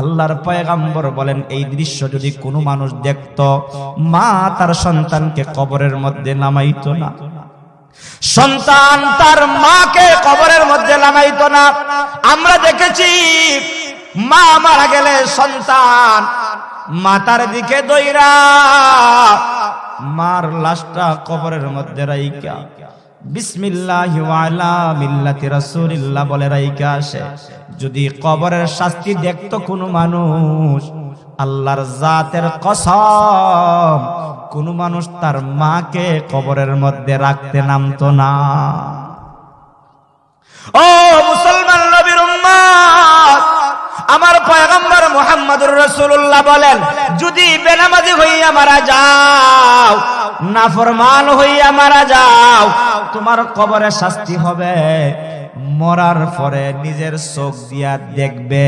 আল্লাহর পয়গাম্বর বলেন, এই দৃশ্য যদি কোনো মানুষ দেখত, মা তার সন্তানকে কবরের মধ্যে নামাইত না। সন্তান তার মাকে কবরের মধ্যে নামাইত না। আমরা দেখেছি, মা মারা গেলে সন্তান মাতার দিকে দইরা মার লাশটা কবরের মধ্যে রাইকা যদি কবরের শাস্তি দেখতো কোনো মানুষ, আল্লাহর জাতের কসম, কোন মানুষ তার মাকে কবরের মধ্যে রাখতে নামতো না। ও মুসলমান নবীর আমার পয়গম্বর মুহাম্মদুর রাসূলুল্লাহ বলেন, যদি বেনামাজি হইয়া মারা যাও নাফরমান হইয়া মারা যাও। তোমার কবরে শাস্তি হবে। মরার পরে নিজের চোখ দিয়া দেখবে।